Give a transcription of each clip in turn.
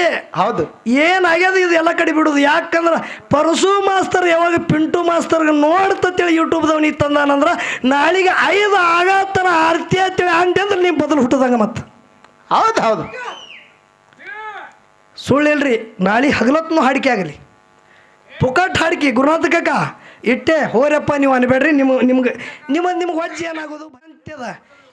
ಅಂದೆ ಹೌದು. ಏನಾಗ್ಯದ ಇದು ಎಲ್ಲ ಕಡೆ ಬಿಡುದು? ಯಾಕಂದ್ರೆ ಪರಸು ಮಾಸ್ತರ್ ಯಾವಾಗ ಪಿಂಟು ಮಾಸ್ತರ್ಗೆ ನೋಡ್ತೇಳಿ ಯೂಟ್ಯೂಬ್ದವ್ ತಂದಾನಂದ್ರೆ ನಾಳೆಗೆ ಐದು ಆಗತ್ತನ ಆರ್ತಿ ಅಂತೇಳಿ ಅಂತಂದ್ರೆ ನೀವು ಬದಲು ಹುಟ್ಟದಂಗ ಮತ್ತೆ. ಹೌದು ಹೌದು. ಸುಳ್ಳು ಇಲ್ರಿ ನಾಳೆ ಹಗಲತ್ನೂ ಹಾಡಿಕೆ ಆಗಲಿ. ಪುಕಟ್ ಹಾಡಿಕೆ ಗುರುನಾಥ ಕಕ್ಕ ಇಟ್ಟೆ ಹೋರಪ್ಪ ನೀವು ಅನ್ಬೇಡ್ರಿ ನಿಮ್ಗೆ ನಿಮ್ಗೆ ನಿಮ್ಮ ನಿಮ್ಗೆ ವಜ್ಜೆ ಏನಾಗೋದು? ಅಂತ್ಯದ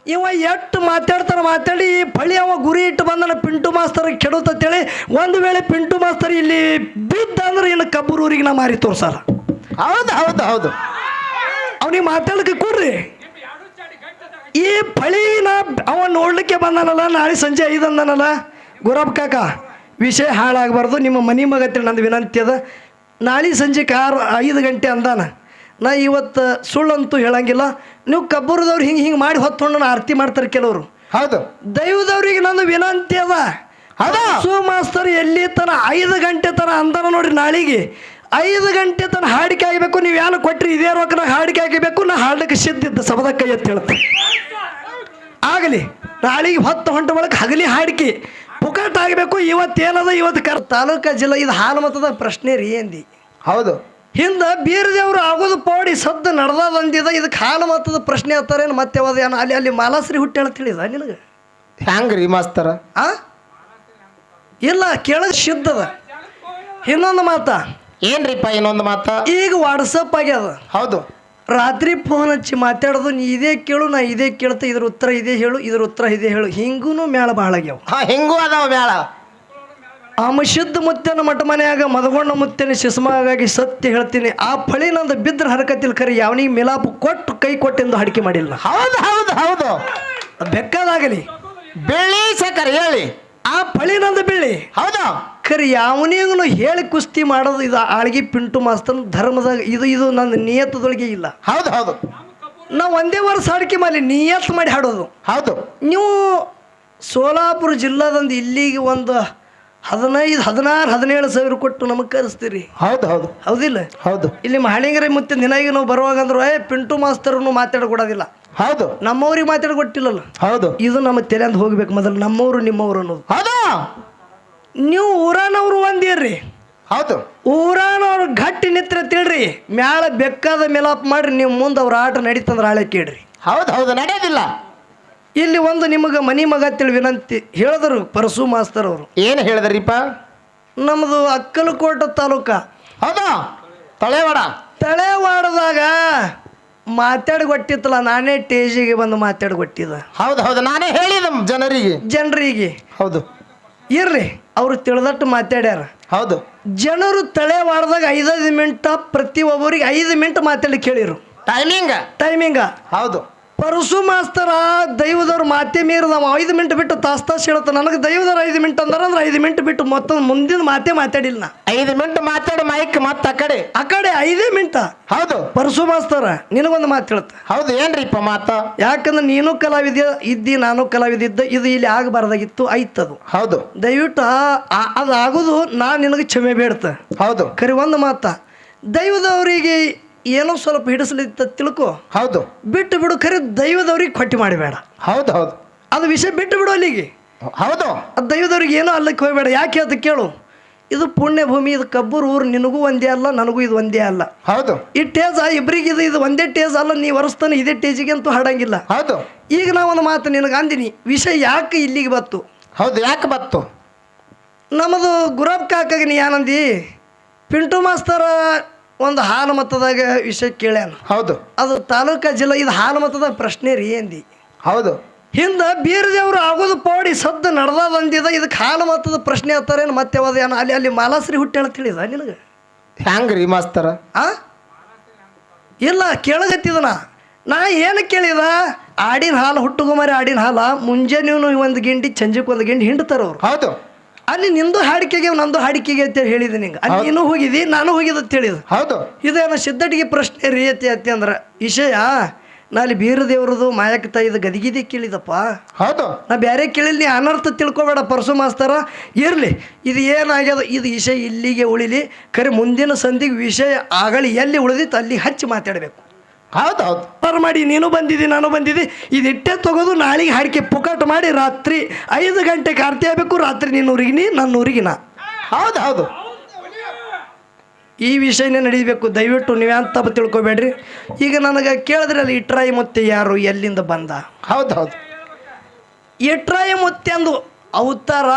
ಇವ ಎಷ್ಟು ಮಾತಾಡ್ತಾನೆ ಮಾತಾಡಿ ಈ ಫಳಿ ಅವ ಗುರಿ ಇಟ್ಟು ಬಂದನ ಪಿಂಟು ಮಾಸ್ತರ್ ಕೆಡುತ್ತೇಳಿ ಒಂದು ವೇಳೆ ಪಿಂಟು ಮಾಸ್ತರ್ ಇಲ್ಲಿ ಬಿದ್ದ ಅಂದ್ರೆ ಇನ್ನು ಕಬ್ಬೂರೂರಿಗೆ ನಾ ಮಾರಿ ತೋರ್ಸಾರ. ಹೌದು ಹೌದು ಹೌದು. ಅವನಿಗೆ ಮಾತಾಡಕ್ಕೆ ಕೊಡ್ರಿ. ಈ ಫಳಿನ ಅವ ನೋಡ್ಲಿಕ್ಕೆ ಬಂದನಲ್ಲ ನಾಳೆ ಸಂಜೆ ಐದು ಅಂದನಲ್ಲ. ಗುರಬ್ ಕಾಕ ವಿಷಯ ಹಾಳಾಗಬಾರ್ದು ನಿಮ್ಮ ಮನೆ ಮಗತ್ತಿರ ನಂದು ವಿನಂತಿ ಅದ. ನಾಳೆ ಸಂಜೆ ಕಾರ್ ಐದು ಗಂಟೆ ಅಂದಾನ. ನಾ ಇವತ್ತು ಸುಳ್ಳಂತೂ ಹೇಳಂಗಿಲ್ಲ. ನೀವು ಕಬ್ಬೂರದವ್ರು ಹಿಂಗೆ ಹಿಂಗೆ ಮಾಡಿ ಹೊತ್ಕೊಂಡು ಆರತಿ ಮಾಡ್ತಾರೆ ಕೆಲವರು. ಹೌದು. ದೈವದವ್ರಿಗೆ ನಂದು ವಿನಂತಿ ಅದ. ಹೌದಾ? ಸು ಮಾಸ್ತರ್ ಎಲ್ಲಿ ತನ ಐದು ಗಂಟೆ ತನ ಅಂದರ ನೋಡ್ರಿ ನಾಳಿಗೆ. ಐದು ಗಂಟೆ ತನ ಹಾಡಿಕೆ ಆಗಬೇಕು ನೀವು ಏನು ಕೊಟ್ರಿ ಇದೇ ರೊಕ್ಕ ಹಾಡಿಕೆ ಆಗಬೇಕು ನಾ ಹಾಡಕ್ಕೆ ಸಿದ್ಧಿದ್ದ ಸಬದ ಕೈ ಅಂತ ಹೇಳ್ತ. ಆಗಲಿ ನಾಳಿಗೆ ಹೊತ್ತು ಹೊಂಟ ಒಳಗೆ ಹಗಲಿ ಹಾಡಿಕೆ. ಪುಕಟ್ ಆಗಬೇಕು ಇವತ್ತೇನದ ಇವತ್ತು ಕರ್ ತಾಲೂಕಾ ಜಿಲ್ಲಾ ಇದು ಹಾಲು ಮತದ ಪ್ರಶ್ನೆ ರೀ ಎಂದಿ ಹೌದು. ಹಿಂದೆ ಬೀರದೇವ್ರು ಆಗೋದು ಪೌಡಿ ಸದ್ದು ನಡೆದದ ಅಂದಿದ ಇದಕ್ಕೆ ಹಾಲು ಮತದ ಪ್ರಶ್ನೆ ಏನು ಮತ್ತೆ ಯಾವ್ದು ಏನು ಅಲ್ಲಿ ಅಲ್ಲಿ ಮಾಲಾಸ್ರಿ ಹುಟ್ಟಿ ಅಂತ ತಿಳಿದ ನಿನಗೆ? ಹ್ಯಾಂಗ್ರಿ ಮಾಸ್ತರ? ಆ? ಇಲ್ಲ ಕೇಳೋದು ಶುದ್ಧದ ಇನ್ನೊಂದು ಮಾತ. ಏನ್ರಿಪ್ಪ ಇನ್ನೊಂದು ಮಾತ? ಈಗ ವಾಟ್ಸಪ್ ಆಗ್ಯದ. ಹೌದು. ರಾತ್ರಿ ಫೋನ್ ಹಚ್ಚಿ ಮಾತಾಡೋದು ನೀ ಇದೇ ಕೇಳು ನಾ ಇದೇ ಕೇಳ್ತಾ ಇದ್ರ ಉತ್ತರ ಇದೇ ಹೇಳು ಇದ್ರ ಉತ್ತರ ಇದೇ ಹೇಳು. ಹಿಂಗೂ ಮೇಳ ಭಾಳ ಆಗ್ಯಾವ. ಹಾ ಹಿಂಗೂ ಅದಾವ ಬ್ಯಾಳ ಅಮಶುದ್ಧ ಮುತ್ತನ ಮಠ ಮನೆಯಾಗ ಮದಗೊಂಡ ಮುತ್ತನ ಶಿಸ್ಮಾಗಾಗಿ ಸತ್ಯ ಹೇಳ್ತೀನಿ. ಆ ಫಳಿ ನಂದು ಬಿದ್ರ ಹರಕತಿಲ್ ಕರಿ ಯಾವನಿಗೆ ಮಿಲಾಪ ಕೊಟ್ಟು ಕೈ ಕೊಟ್ಟೆಂದು ಹಡಿಕೆ ಮಾಡಿಲ್ಲ. ಹೌದು ಹೌದು ಹೌದು. ಬೆಕ್ಕದಾಗಲಿ. ಬೆಳ್ಳಿ ಸಕ್ಕರೆ ಹೇಳಿ. ಆ ಫಳಿ ನಂದು ಬೆಳ್ಳಿ ಹೌದು. ಕರಿ ಯಾವನಿಗೂ ಹೇಳಿ ಕುಸ್ತಿ ಮಾಡೋದು ಇದು ಆಳ್ಗಿ ಪಿಂಟು ಮಾಸ್ತನ್ ಧರ್ಮದಾಗ ಇದು ಇದು ನನ್ನ ನಿಯತದೊಳಗೆ ಇಲ್ಲ. ಹೌದು ಹೌದು. ನಾ ಒಂದೇ ವರ್ಷ ಹಾಡಿಕೆ ಮಾಡಿ ನಿಯತ್ ಮಾಡಿ ಹಾಡೋದು. ಹೌದು. ನೀವು ಸೋಲಾಪುರ ಜಿಲ್ಲಾದಂದು ಇಲ್ಲಿಗೆ ಒಂದು ಹದಿನೈದು ಹದಿನಾರು ಹದಿನೇಳು ಸಾವಿರ ಕೊಟ್ಟು ನಮಗೆ ಕರೆಸ್ತೀರಿ. ಹೌದು ಹೌದು. ಹೌದಿಲ್ಲ? ಹೌದು. ಇಲ್ಲಿ ಮಹಳಿಂಗರೆ ಮತ್ತೆ ದಿನಾಗಿ ನಾವು ಬರುವಾಗ ಅಂದ್ರೆ ಏ ಪಿಂಟು ಮಾಸ್ತರನ್ನು ಮಾತಾಡ್ಕೊಡೋದಿಲ್ಲ. ಹೌದು. ನಮ್ಮವ್ರಿಗೆ ಮಾತಾಡ್ಕೊಟ್ಟಿಲ್ಲಲ್ಲ? ಹೌದು. ಇದು ನಮ್ಮ ಅಂತ ಹೋಗ್ಬೇಕು ಮೊದಲು ನಮ್ಮವರು ನಿಮ್ಮವರು ಅನ್ನೋದು. ಹೌದು. ನೀವು ಊರಾನವ್ರು ಒಂದಿರ್ರಿ. ಹೌದು. ಊರಾನವ್ರು ಗಟ್ಟಿ ನಿತ್ರ ತಿಳ್ರಿ ಮ್ಯಾಲ ಬೆಕ್ಕಾದ ಮೇಲಾಪ್ ಮಾಡ್ರಿ ನೀವು ಮುಂದೆ ಅವ್ರ ಆಟ ನಡೀತಂದ್ರೆ ಆಳೆ ಕೇಳ್ರಿ. ಹೌದು ಹೌದು ನಡೆಯೋದಿಲ್ಲ. ಇಲ್ಲಿ ಒಂದು ನಿಮಗೆ ಮನಿ ಮಗ ತಿಳಿ ವಿನಂತಿ ಹೇಳಿದರು ಪರಸು ಮಾಸ್ತರ್ ಅವರು ಏನು ಹೇಳಿದ್ರಿಪ್ಪ? ನಮ್ಮದು ಅಕ್ಕಲಕೋಟ ತಾಲೂಕ. ಹೌದ? ತಳೆವಾಡ? ತಳೆವಾಡದಾಗ ಮಾತಾಡ್ಗೊಟ್ಟಿತ್ತಲ್ಲ ನಾನೇ ಟೇಜಿಗೆ ಬಂದು ಮಾತಾಡ್ಗೊಟ್ಟಿದ ಹೌದು ಹೌದು ನಾನೇ ಹೇಳಿದ ಜನರಿಗೆ. ಜನರಿಗೆ. ಹೌದು. ಇರ್ರಿ ಅವರು ತಿಳಿದಟ್ಟು ಮಾತಾಡ್ಯಾರ. ಹೌದು. ಜನರು ತಳೆವಾಡದಾಗ ಐದೈದು ಮಿನಿಟ ಪ್ರತಿ ಒಬ್ಬರಿಗೆ ಐದು ಮಿನಿಟ್ ಮಾತಾಡಿ ಕೇಳಿರು ಟೈಮಿಂಗ ಟೈಮಿಂಗ ಹೌದು. ಪರಸು ಮಾಸ್ತರ ದೈವದವ್ರು ಮಾತೆ ನಾವು ಐದು ಮಿನಿಟ್ ಬಿಟ್ಟು ತಾಸ್ ತಾಸ್ ಹೇಳ್ತ ನನಗೆ ದೈವದವ್ರು ಐದು ಮಿನಿಟ್ ಅಂದ್ರೆ ಅಂದ್ರೆ ಐದು ಮಿನಿಟ್ ಬಿಟ್ಟು ಮತ್ತೊಂದು ಮುಂದಿನ ಮಾತೇ ಮಾತಾಡಿಲ್ಲ ನಾ. ಐದು ಮಿನಿಟ್ ಮಾತಾಡಿ ಮೈಕ್ ಮತ್ತೆ ಆ ಕಡೆ. ಆ ಕಡೆ ಐದೇ ಮಿನಿಟ ಹೌದು. ಪರಸು ಮಾಸ್ತರ ನಿನಗೊಂದು ಮಾತು ಹೇಳ್ತ. ಹೌದು ಏನ್ರಿಪ್ಪ ಮಾತ? ಯಾಕಂದ್ರೆ ನೀನು ಕಲಾವಿದ ಇದ್ದಿ ನಾನು ಕಲಾವಿದಿದ್ದ ಇದು ಇಲ್ಲಿ ಆಗಬಾರ್ದಾಗಿತ್ತು ಐತದು ಹೌದು. ದಯವಿಟ್ಟು ಅದು ಆಗೋದು ನಾ ನಿನಗೆ ಕ್ಷಮೆ ಬೇಡ್ತ. ಹೌದು. ಕರಿ ಒಂದು ಮಾತ. ದೈವದವರಿಗೆ ಏನೋ ಸ್ವಲ್ಪ ಹಿಡಿಸ್ಲಿತ್ತ ತಿಳ್ಕೊ. ಹೌದು. ಬಿಟ್ಟು ಬಿಡು ಖರೆ ದೈವದವ್ರಿಗೆ ಕೊಟ್ಟಿ ಮಾಡಬೇಡ. ಹೌದು ಹೌದು. ಅದು ವಿಷಯ ಬಿಟ್ಟು ಬಿಡು ಅಲ್ಲಿಗೆ. ಹೌದು. ಅದು ದೈವದವ್ರಿಗೆ ಏನೋ ಅಲ್ಲಕ್ಕೆ ಹೋಗಬೇಡ. ಯಾಕೆ ಅದು ಕೇಳು. ಇದು ಪುಣ್ಯ ಭೂಮಿ ಇದು ಕಬ್ಬೂರು ಊರು ನಿನಗೂ ಒಂದೇ ಅಲ್ಲ ನನಗೂ ಇದು ಒಂದೇ ಅಲ್ಲ. ಹೌದು. ಈ ಟೇಜ್ ಇಬ್ಬರಿಗೆ ಇದು ಇದು ಒಂದೇ ಟೇಜ್ ಅಲ್ಲ ನೀ ವರ್ಷತಾನೆ ಇದೇ ಟೇಜಿಗೆ ಅಂತೂ ಹಾಡಂಗಿಲ್ಲ. ಹೌದು. ಈಗ ನಾ ಒಂದು ಮಾತು ನಿನಗೆ ಅಂದಿನಿ. ವಿಷಯ ಯಾಕೆ ಇಲ್ಲಿಗೆ ಬತ್ತು ಹೌದು ಯಾಕೆ ಬತ್ತು ನಮ್ಮದು ಗುರಾಬ್ ಕಾಕಾಗ ನೀ ಏನಂದಿ ಪಿಂಟು ಮಾಸ್ತರ ಒಂದು ಹಾಲು ಮತದಾಗ ವಿಷಯ ಕೇಳ್ಯಾನ. ಹೌದು. ಅದು ತಾಲೂಕಾ ಜಿಲ್ಲಾ ಇದು ಹಾಲು ಮತದ ಪ್ರಶ್ನೆ ರೀ ಅಂದಿ. ಹೌದು. ಹಿಂದೆ ಬೀರದೇವ್ರು ಆಗೋದು ಪೌಡಿ ಸದ್ದು ನಡೆದದ ಅಂದಿದ ಇದಕ್ಕೆ ಹಾಲು ಮತದ ಪ್ರಶ್ನೆ ಆಗ್ತಾರೇನು ಮತ್ತೆ ಯಾವ್ದು ಏನು ಅಲ್ಲಿ ಅಲ್ಲಿ ಮಾಲಾಸ್ರಿ ಹುಟ್ಟಿ ಅಂತ ತಿಳಿದ ನಿನಗೆ? ಹ್ಯಾಂಗ್ರಿ ಮಾಸ್ತರ? ಆ? ಇಲ್ಲ ಕೇಳಗತ್ತಿದ ನಾ ನಾ ಏನು ಕೇಳಿದ? ಆಡಿನ ಹಾಲು ಹುಟ್ಟುಗುಮಾರಿ ಆಡಿನ ಹಾಲ ಮುಂಜಾನೆ ಒಂದು ಗಿಂಡಿ ಚಂಜಕ್ಕೆ ಒಂದು ಗಿಂಡಿ ಹಿಂಡ್ತಾರ ಅವ್ರು. ಹೌದು. ಅಲ್ಲಿ ನಿಂದು ಹಾಡಿಕೆಗೆ ನಂದು ಹಾಡಿಕೆಗೆ ಅಂತ ಹೇಳಿದೆ ನಿಂಗೆ. ಅಲ್ಲಿ ನೀನು ಹೋಗಿದಿ ನಾನು ಹೋಗಿದ್ದು ಅಂತ ಹೇಳಿದ. ಹೌದು. ಇದೇನು ಸಿದ್ಧಟಿಗೆ ಪ್ರಶ್ನೆ ರೀ ಅತಿ ಅತಿ ಅಂದ್ರೆ ವಿಷಯ ನಾ ಅಲ್ಲಿ ಬೀರದೇವ್ರದು ಮಾಯಕ ತಾಯಿದ ಗದಿಗಿದಿ ಕೇಳಿದಪ್ಪ. ಹೌದು. ನಾ ಬೇರೆ ಕೇಳಿಲ್ಲ ನೀ ಅನರ್ಥ ತಿಳ್ಕೊಬೇಡ ಪರಸು ಮಾಸ್ತರ. ಇರಲಿ ಇದು ಏನಾಗ್ಯದ ಇದು ವಿಷಯ ಇಲ್ಲಿಗೆ ಉಳಿಲಿ ಖರೆ ಮುಂದಿನ ಸಂಧಿಗೆ ವಿಷಯ ಆಗಲಿ ಎಲ್ಲಿ ಉಳಿದಿತ್ತು ಅಲ್ಲಿ ಹಚ್ಚಿ ಮಾತಾಡಬೇಕು. ಹೌದು ಹೌದು. ಪರ್ ಮಾಡಿ ನೀನು ಬಂದಿದ್ದಿ ನಾನು ಬಂದಿದ್ದಿ ಇದಿಟ್ಟೆ ತೊಗೋದು ನಾಳೆಗೆ ಹಾಡಿಕೆ ಪುಕಟ್ ಮಾಡಿ ರಾತ್ರಿ ಐದು ಗಂಟೆ ಕಾರ್ತಿ ಆಗಬೇಕು ರಾತ್ರಿ ನೀನು ಉರಿಗಿನಿ ನನ್ನ ಉರಿಗಿನ ಹೌದು ಹೌದು. ಈ ವಿಷಯನೇ ನಡೀಬೇಕು. ದಯವಿಟ್ಟು ನೀವ್ಯಾಂತ ತಪ್ಪು ತಿಳ್ಕೊಬೇಡ್ರಿ. ಈಗ ನನಗೆ ಕೇಳಿದ್ರಲ್ಲ ಇಟ್ರಾಯಿ ಮುತ್ತೆ ಯಾರು ಎಲ್ಲಿಂದ ಬಂದ? ಹೌದು ಹೌದು. ಇಟ್ರಾಯಿ ಮುತ್ತೆ ಅಂದು ಅವತಾರ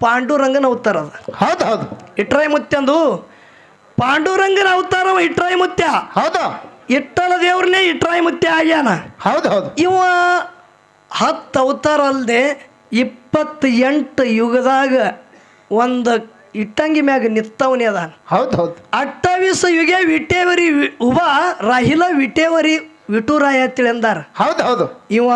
ಪಾಂಡುರಂಗನ ಅವತಾರ ಅದು. ಹೌದು ಹೌದು. ಇಟ್ರಾಯಿ ಮುತ್ತೆ ಅಂದು ಪಾಂಡುರಂಗನ ಅವತಾರ ಇಟ್ರಾಯಿ ಮುತ್ಯ ಹೌದು. ಇಟ್ಟಲ ದೇವ್ರನ್ನೇ ಇಟ್ರಾಯಿ ಮುತ್ತೆ ಆಗ್ಯಾನ. ಹೌದು ಹೌದು ಇವ ಹತ್ತು ಅವತಾರ ಅಲ್ಲದೆ ಇಪ್ಪತ್ತೆಂಟು ಯುಗದಾಗ ಒಂದು ಇಟ್ಟಂಗಿ ಮ್ಯಾಗ ನಿತ್ತವನೇ ಅದ ಹೌದು ಹೌದು ಅಟ್ಟಾವಿಸ ಯುಗೆ ವಿಟೇವರಿ ಉಬ ರಾಹಿಲ ವಿಟೇವರಿ ವಿಟುರಾಯ ಅಂತೇಳಿ ಅಂದಾರ. ಹೌದು ಹೌದು ಇವ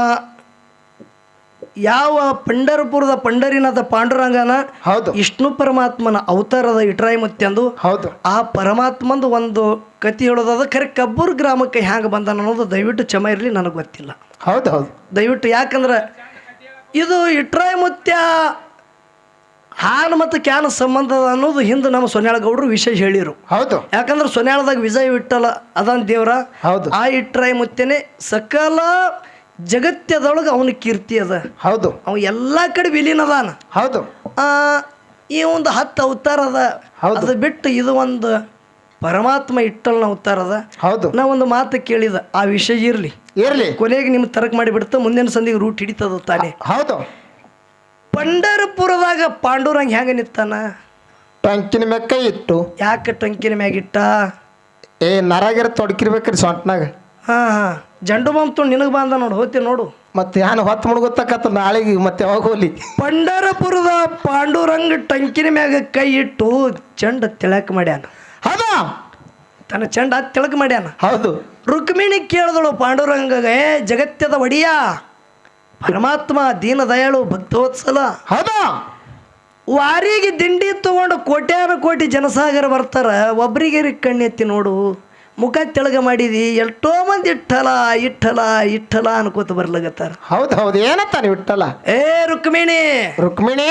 ಯಾವ ಪಂಡರಪುರದ ಪಂಡರಿನದ ಪಾಂಡುರಂಗನ ಹೌದು. ವಿಷ್ಣು ಪರಮಾತ್ಮನ ಅವತಾರದ ಇಟ್ರಾಯಿ ಮತ್ತೆಂದು ಹೌದು. ಆ ಪರಮಾತ್ಮಂದು ಒಂದು ಕತಿ ಹೇಳೋದಾದ ಖರೆ ಕಬ್ಬೂರ್ ಗ್ರಾಮಕ್ಕೆ ಹ್ಯಾಂಗ ಬಂದಾನ ಅನ್ನೋದು ದಯವಿಟ್ಟು ಚಮ ಇರಲಿ ನನಗೆ ಗೊತ್ತಿಲ್ಲ. ಹೌದು ಹೌದು. ದಯವಿಟ್ಟು ಯಾಕಂದ್ರೆ ಇದು ಇಟ್ರಾಯಿ ಮುತ್ಯ ಹಾನ ಮತ್ತು ಕ್ಯಾನ್ ಸಂಬಂಧ ಅನ್ನೋದು ಹಿಂದೆ ನಮ್ಮ ಸೊನ್ಯಾಳ ಗೌಡರು ವಿಶೇಷ ಹೇಳಿರು. ಹೌದು. ಯಾಕಂದ್ರೆ ಸೊನ್ಯಾಳದಾಗ ವಿಜಯ್ ವಿಠಲ ಅದನ್ ದೇವ್ರ. ಹೌದು. ಆ ಇಟ್ರಾಯಿ ಮುತ್ಯನೇ ಸಕಲ ಜಗತ್ಯದೊಳಗೆ ಅವನ ಕೀರ್ತಿ ಅದ. ಹೌದು. ಅವ ಎಲ್ಲ ಕಡೆ ವಿಲೀನ ಅದಾನ. ಹೌದು. ಆ, ಈ ಒಂದು ಹತ್ತು ಅವತಾರ ಅದ. ಅದು ಬಿಟ್ಟು ಇದು ಒಂದು ಪರಮಾತ್ಮ ಇಟ್ಟಲ್ನ ಅವತಾರ ಅದ. ಹೌದು. ನಾ ಒಂದು ಮಾತು ಕೇಳಿದ ಆ ವಿಷಯ ಇರಲಿ. ಇರ್ಲಿ. ಕೊನೆಗೆ ನಿಮ್ಗೆ ತರಕ್ ಮಾಡಿ ಬಿಡ್ತಾ ಮುಂದಿನ ಸಂದಿಗೆ ರೂಟ್ ಹಿಡಿತದ ತಾನೆ. ಹೌದು. ಪಂಡರಪುರದಾಗ ಪಾಂಡುರಂಗ ಹೆಂಗ ನಿತ್ತಾನ ಟಂಕಿನ ಮೆಕ್ಕ ಇಟ್ಟು. ಯಾಕೆ ಟಂಕಿನ ಮ್ಯಾಗಿಟ್ಟ ಏ ನರಾಗಿರ ತೊಡಕಿರ್ಬೇಕ್ರಿ ಸೊಂಟ್ನಾಗ. ಹಾ ಹಾ. ಜಂಡು ಬಂತು ನಿನಗೆ ಬಂದ ನೋಡು ಹೋತಿ ನೋಡು. ಮತ್ತೆ ಯಾನು ಹೊತ್ತು ಮುಳುಗುತ್ತಕತ್ತ ನಾಳೆಗೆ ಮತ್ತೆ ಯಾವಾಗ ಹೋಗ್ಲಿ? ಪಂಡರಪುರದ ಪಾಂಡುರಂಗ ಟಂಕಿನ ಮ್ಯಾಗ ಕೈ ಇಟ್ಟು ಚಂಡ ತಿಳಕ್ ಮಾಡ್ಯಾನ. ಹೌದು? ತನ್ನ ಚಂಡ ತಿಳಕ್ ಮಾಡ್ಯಾನ. ಹೌದು. ರುಕ್ಮಿಣಿ ಕೇಳಿದಳು ಪಾಂಡುರಂಗಗೆ ಜಗತ್ತದ ಜಗತ್ಯದ ಒಡಿಯ ಪರಮಾತ್ಮ ದೀನ ದಯಾಳು ಭಕ್ತೋತ್ಸಲ. ಹೌದು? ವಾರಿಗೆ ದಿಂಡಿ ತಗೊಂಡು ಕೋಟ್ಯಾನು ಕೋಟಿ ಜನಸಾಗರ ಬರ್ತಾರ ಒಬ್ರಿಗೆ ಕಣ್ಣೆತ್ತಿ ನೋಡು. ಮುಖ ತೆಳಗ ಮಾಡಿದಿ ಎಷ್ಟೋ ಮಂದಿ ಇಟ್ಟಲ ಇಟ್ಟಲ ಇಟ್ಟಲ ಅನ್ಕೋತ ಬರ್ಲಾಗತ್ತಾರ. ಹೌದು ಹೌದು ಏನತ್ತಾನೆ ಇಟ್ಟಲ್ಲ ಏ ರುಕ್ಮಿಣಿ! ರುಕ್ಮಿಣಿ!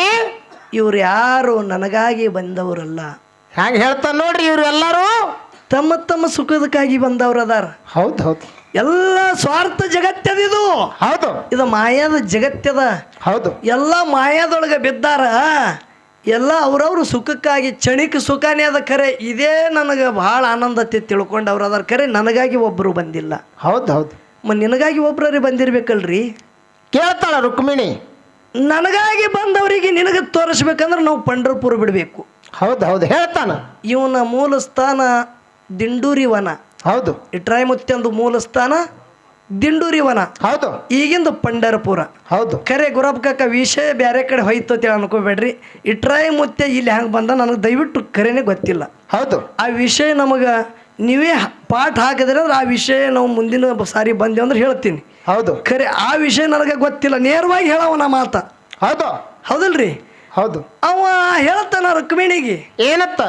ಇವ್ರು ಯಾರು ನನಗಾಗಿ ಬಂದವರಲ್ಲ. ಹ್ಯಾಂಗ ಹೇಳ್ತಾರ ನೋಡ್ರಿ ಇವ್ರು ಎಲ್ಲರೂ? ತಮ್ಮ ತಮ್ಮ ಸುಖದಕ್ಕಾಗಿ ಬಂದವ್ರು ಅದಾರ. ಹೌದು ಹೌದು. ಎಲ್ಲ ಸ್ವಾರ್ಥ ಜಗತ್ತದಿದು. ಹೌದು. ಇದು ಮಾಯಾದ ಜಗತ್ತದ. ಹೌದು. ಎಲ್ಲ ಮಾಯಾದೊಳಗೆ ಬಿದ್ದಾರ. ಎಲ್ಲ ಅವ್ರವ್ರ ಸುಖಕ್ಕಾಗಿ ಕ್ಷಣಿಕ ಸುಖನೇ ಅದ ಖರೆ ಇದೇ ನನಗೆ ಭಾಳ ಆನಂದತೆ ತಿಳ್ಕೊಂಡವ್ರು ಅದಾರ ಖರೆ ನನಗಾಗಿ ಒಬ್ಬರು ಬಂದಿಲ್ಲ. ಹೌದು ಹೌದು. ಮ ನಿನಗಾಗಿ ಒಬ್ಬರೇ ಬಂದಿರ್ಬೇಕಲ್ರಿ? ಕೇಳ್ತಾಳ ರುಕ್ಮಿಣಿ. ನನಗಾಗಿ ಬಂದವರಿಗೆ ನಿನಗೆ ತೋರಿಸ್ಬೇಕಂದ್ರೆ ನಾವು ಪಂಡರ್ಪುರ ಬಿಡಬೇಕು. ಹೌದು ಹೌದು. ಹೇಳ್ತಾನ. ಇವನ ಮೂಲ ಸ್ಥಾನ ದಿಂಡೂರಿ ವನ ಹೌದು. ಇಟ್ರಾಯಿ ಮುತ್ಯಂದು ಮೂಲ ಸ್ಥಾನ ದಿಂಡೂರಿ ವನ ಹೌದು. ಈಗಿಂದು ಪಂಡರಪುರ. ಹೌದು. ಕರೆ ಗುರಬ್ ಕಾಕ ವಿಷಯ ಬೇರೆ ಕಡೆ ಹೋಯ್ತು ಅಂತೇಳಿ ಅನ್ಕೋಬೇಡ್ರಿ. ಇಟ್ರಾಯಿ ಮುತ್ತೆ ಇಲ್ಲಿ ಹೆಂಗೆ ಬಂದ ನನಗೆ ದಯವಿಟ್ಟು ಕರೆನೇ ಗೊತ್ತಿಲ್ಲ. ಹೌದು. ಆ ವಿಷಯ ನಮಗೆ ನೀವೇ ಪಾಠ ಹಾಕಿದ್ರೆ ಅಂದ್ರೆ ಆ ವಿಷಯ ನಾವು ಮುಂದಿನ ಸಾರಿ ಬಂದೇವು ಅಂದ್ರೆ ಹೇಳ್ತೀನಿ. ಹೌದು. ಖರೆ ಆ ವಿಷಯ ನನಗೆ ಗೊತ್ತಿಲ್ಲ. ನೇರವಾಗಿ ಹೇಳವ ನಾ ಮಾತ. ಹೌದು. ಹೌದಲ್ರಿ? ಹೌದು. ಅವ ಹೇಳ್ತಾನ ರುಕ್ಮಿಣಿಗೆ. ಏನತ್ತ?